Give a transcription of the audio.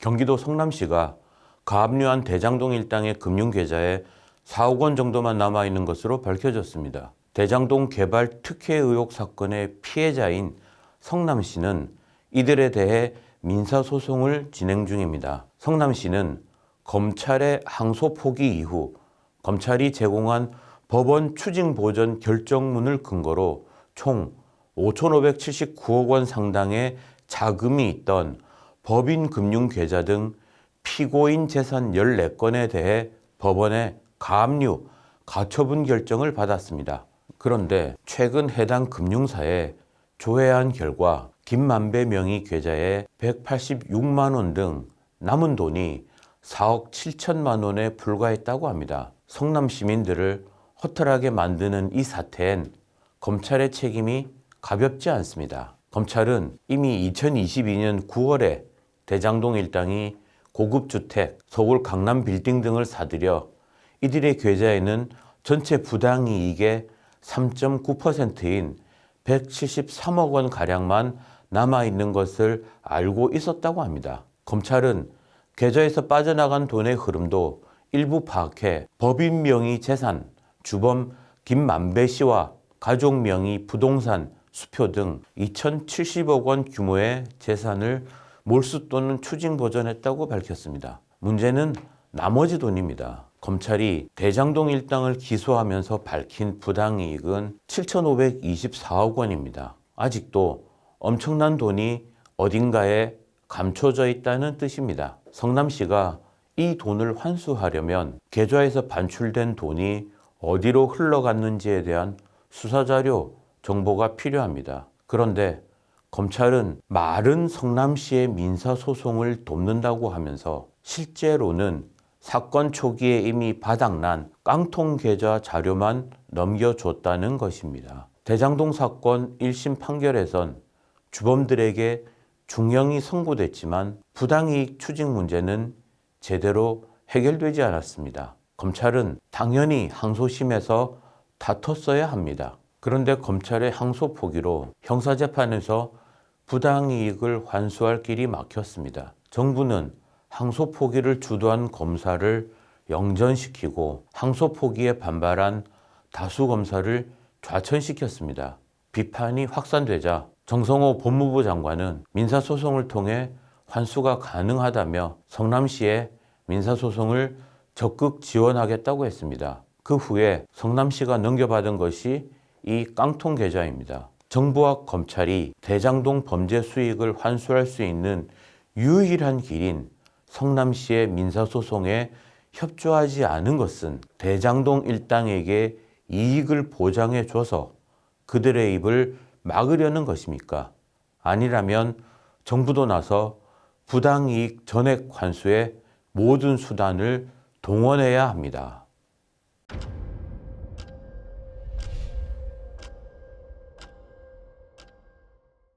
경기도 성남시가 가압류한 대장동 일당의 금융계좌에 4억 원 정도만 남아 있는 것으로 밝혀졌습니다. 대장동 개발 특혜 의혹 사건의 피해자인 성남시는 이들에 대해 민사소송을 진행 중입니다. 성남시는 검찰의 항소 포기 이후 검찰이 제공한 법원 추징 보전 결정문을 근거로 총 5,579억 원 상당의 자금이 있던 법인 금융 계좌 등 피고인 재산 14건에 대해 법원에 가압류, 가처분 결정을 받았습니다. 그런데 최근 해당 금융사에 조회한 결과 김만배 명의 계좌에 186만 원 등 남은 돈이 4억 7천만 원에 불과했다고 합니다. 성남 시민들을 허탈하게 만드는 이 사태엔 검찰의 책임이 가볍지 않습니다. 검찰은 이미 2022년 9월에 대장동 일당이 고급 주택, 서울 강남 빌딩 등을 사들여 이들의 계좌에는 전체 부당이익의 3.9%인 173억 원 가량만 남아 있는 것을 알고 있었다고 합니다. 검찰은 계좌에서 빠져나간 돈의 흐름도 일부 파악해 법인 명의 재산, 주범 김만배 씨와 가족 명의 부동산, 수표 등 2,070억 원 규모의 재산을 몰수 또는 추징 보전했다고 밝혔습니다. 문제는 나머지 돈입니다. 검찰이 대장동 일당을 기소하면서 밝힌 부당이익은 7,524억 원입니다. 아직도 엄청난 돈이 어딘가에 감춰져 있다는 뜻입니다. 성남시가 이 돈을 환수하려면 계좌에서 반출된 돈이 어디로 흘러갔는지에 대한 수사자료, 정보가 필요합니다. 그런데 검찰은 말은 성남시의 민사소송을 돕는다고 하면서 실제로는 사건 초기에 이미 바닥난 깡통 계좌 자료만 넘겨줬다는 것입니다. 대장동 사건 1심 판결에선 주범들에게 중형이 선고됐지만 부당이익 추징 문제는 제대로 해결되지 않았습니다. 검찰은 당연히 항소심에서 다퉜어야 합니다. 그런데 검찰의 항소 포기로 형사재판에서 부당이익을 환수할 길이 막혔습니다. 정부는 항소 포기를 주도한 검사를 영전시키고 항소 포기에 반발한 다수 검사를 좌천시켰습니다. 비판이 확산되자 정성호 법무부 장관은 민사소송을 통해 환수가 가능하다며 성남시에 민사소송을 적극 지원하겠다고 했습니다. 그 후에 성남시가 넘겨받은 것이 이 깡통 계좌입니다. 정부와 검찰이 대장동 범죄 수익을 환수할 수 있는 유일한 길인 성남시의 민사소송에 협조하지 않은 것은 대장동 일당에게 이익을 보장해 줘서 그들의 입을 막으려는 것입니까? 아니라면 정부도 나서 부당이익 전액 환수의 모든 수단을 동원해야 합니다.